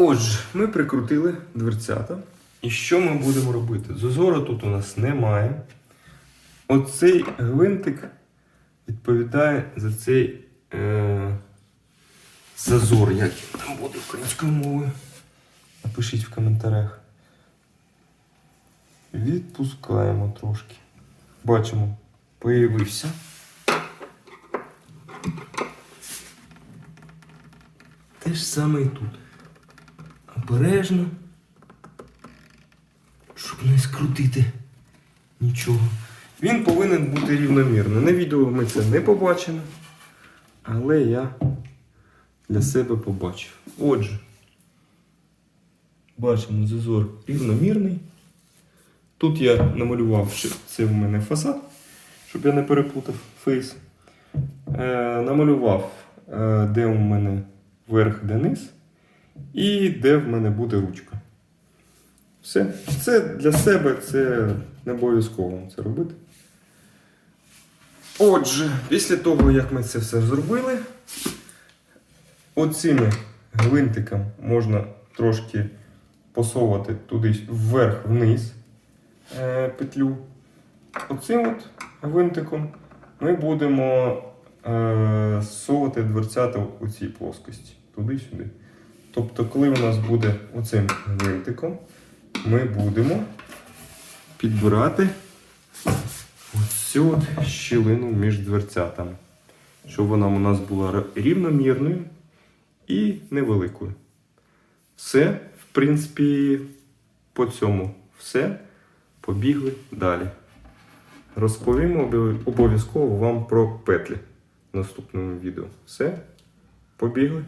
Отже, ми прикрутили дверцята. І що ми будемо робити? Зазору тут у нас немає. Оцей гвинтик відповідає за цей е, зазор, як там буде українською мовою. Напишіть в коментарях. Відпускаємо трошки. Бачимо, появився. Те ж саме і тут. Обережно. Щоб не скрутити нічого. Він повинен бути рівномірно. На відео ми це не побачимо. Але я для себе побачив. Отже, бачимо зазор рівномірний. Тут я намалював, що це в мене фасад, щоб я не переплутав фейс. Е, намалював, е, де у мене верх, де низ, і де в мене буде ручка. Все. Це для себе це не обов'язково це робити. Отже, після того, як ми це все зробили, оцими гвинтиком можна трошки посовувати туди вверх-вниз е, петлю. Оцим от гвинтиком ми будемо е, совувати дверцята у цій плоскості. Туди-сюди. Тобто, коли у нас буде оцим гвинтиком, ми будемо підбирати оцю от щілину між дверцятами, щоб вона у нас була рівномірною і невеликою. Все, в принципі, по цьому все. Побігли далі. Розповімо обов'язково вам про петлі в наступному відео. Все, побігли.